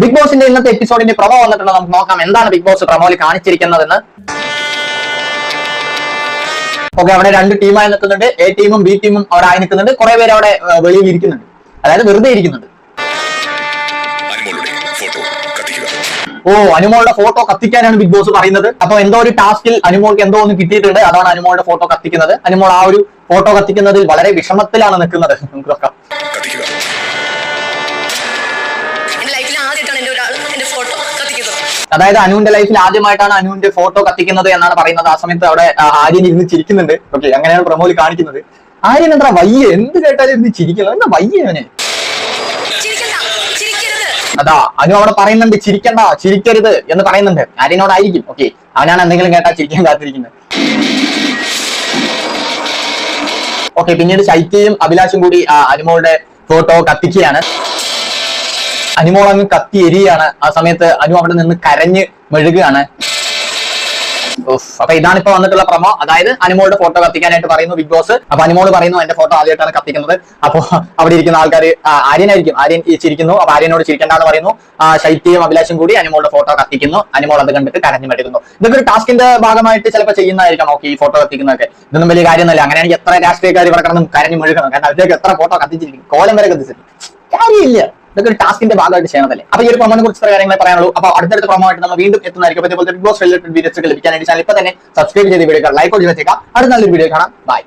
Big ബോസിന്റെ ഇന്നത്തെ എപ്പിസോഡിന്റെ promo വന്നിട്ടുണ്ട്? നമുക്ക് നോക്കാം. എന്താണ് ബിഗ് ബോസ് പ്രമോയിൽ കാണിച്ചിരിക്കുന്നതെന്ന്. ഓക്കെ അവിടെ രണ്ട് ടീമായി നിൽക്കുന്നുണ്ട്. എ ടീമും ബി ടീമും അവിടെ ആയി നിൽക്കുന്നുണ്ട്. കുറെ പേര് അവിടെ വെളിയിൽ ഇരിക്കുന്നുണ്ട്. അതായത് വെറുതെ ഇരിക്കുന്നുണ്ട്. ഓ അനുമോളുടെ ഫോട്ടോ കത്തിക്കാനാണ് ബിഗ് ബോസ് പറയുന്നത്. അപ്പൊ എന്തോ ഒരു ടാസ്കിൽ അനുമോൾക്ക് എന്തോ ഒന്ന് കിട്ടിയിട്ടുണ്ട്. അതാണ് അനുമോളുടെ ഫോട്ടോ കത്തിക്കുന്നത്. അനുമോൾ ആ ഒരു ഫോട്ടോ കത്തിക്കുന്നതിൽ വളരെ വിഷമത്തിലാണ് നിൽക്കുന്നത്. നമുക്ക് നോക്കാം. അതായത് അനുവിന്റെ ലൈഫിൽ ആദ്യമായിട്ടാണ് അനുവിന്റെ ഫോട്ടോ കത്തിക്കുന്നത് എന്നാണ് പറയുന്നത്. ആ സമയത്ത് അവിടെ ആര്യൻ ഇരുന്ന് ചിരിക്കുന്നുണ്ട്. ഓക്കെ അങ്ങനെയാണ് പ്രമോൽ കാണിക്കുന്നത്. ആര്യൻ എന്താ വയ്യ? എന്ത് കേട്ടാലും ഇരുന്ന് ചിരിക്കണം. എന്താ വയ്യ അവന്? ചിരിക്കണ്ട ചിരിക്കരുത്. അതാ അനു അവിടെ പറയുന്നുണ്ട് ചിരിക്കണ്ട ചിരിക്കരുത് എന്ന് പറയുന്നുണ്ട്. ആര്യനോടായിരിക്കും. ഓക്കെ അവനാണ് എന്തെങ്കിലും കേട്ടാ ചിരിക്കാൻ കാത്തിരിക്കുന്നത്. ഓക്കെ പിന്നീട് ശൈത്യയും അഭിലാഷും കൂടി അനുമോളുടെ ഫോട്ടോ കത്തിക്കുകയാണ്. അനുമോൾ അങ്ങ് കത്തി എരിയാണ്. ആ സമയത്ത് അനു അവിടെ നിന്ന് കരഞ്ഞ് മെഴുകുകയാണ്. അപ്പൊ ഇതാണ് ഇപ്പൊ വന്നിട്ടുള്ള പ്രമോ. അതായത് അനുമോളുടെ ഫോട്ടോ കത്തിക്കാനായിട്ട് പറയുന്നു ബിഗ് ബോസ് അപ്പൊ അനുമോൾ പറയുന്നു എന്റെ ഫോട്ടോ ആദ്യമായിട്ടാണ് കത്തിക്കുന്നത്. അപ്പൊ അവിടെ ഇരിക്കുന്ന ആൾക്കാർ ആര്യനായിരിക്കും. ആര്യൻ ചിരിക്കുന്നു. അപ്പൊ ആര്യനോട് ചിരിക്കേണ്ടെന്ന് പറയുന്നു. ആ, ശൈത്യയും അഭിലാഷും കൂടി അനുമോളുടെ ഫോട്ടോ കത്തിക്കുന്നു. അനുമോൾ അത് കണ്ടിട്ട് കരഞ്ഞു മെടുക്കുന്നു ഇതൊക്കെ ഒരു ടാസ്കിന്റെ ഭാഗമായിട്ട് ചിലപ്പോൾ ചെയ്യുന്നതായിരിക്കാം നോക്കി ഈ ഫോട്ടോ കത്തിക്കുന്നതൊക്കെ. ഇതൊന്നും വലിയ കാര്യമൊന്നുമില്ല. അങ്ങനെയാണെങ്കിൽ എത്ര രാഷ്ട്രീയക്കാർ ഇവിടെ കിടന്നും കരഞ്ഞു മെഴുകണം. കാരണം അവരൊക്കെ എത്ര ഫോട്ടോ കത്തിച്ചിരിക്കും? കോലം വരെ കത്തിച്ചിരിക്കും. കാര്യമില്ല. ഇതൊക്കെ ഒരു ടാസ്കിന്റെ ഭാഗമായിട്ട് ചെയ്യണതല്ലേ? അപ്പൊ ഈ ഒരു പ്രൊമോനെ കുറിച്ച് കാര്യങ്ങളെ പറയാനുള്ളൂ. അപ്പൊ അടുത്തടുത്ത പ്രൊമോ ആയിട്ട് നമ്മൾ വീണ്ടും എത്തുന്നതായിരിക്കും. അതേപോലെ ബിഗ് ബോസ് റിലേറ്റഡ് വീഡിയോസ് ലഭിക്കാനായിട്ട് ചാനൽ ഇപ്പൊ തന്നെ സബ്സ്ക്രൈബ് ചെയ്ത് വീഡിയോ ലൈക്ക് ചെയ്ത് വെച്ചേക്കാം അടുത്ത നല്ലൊരു വീഡിയോ കാണാം. ബൈ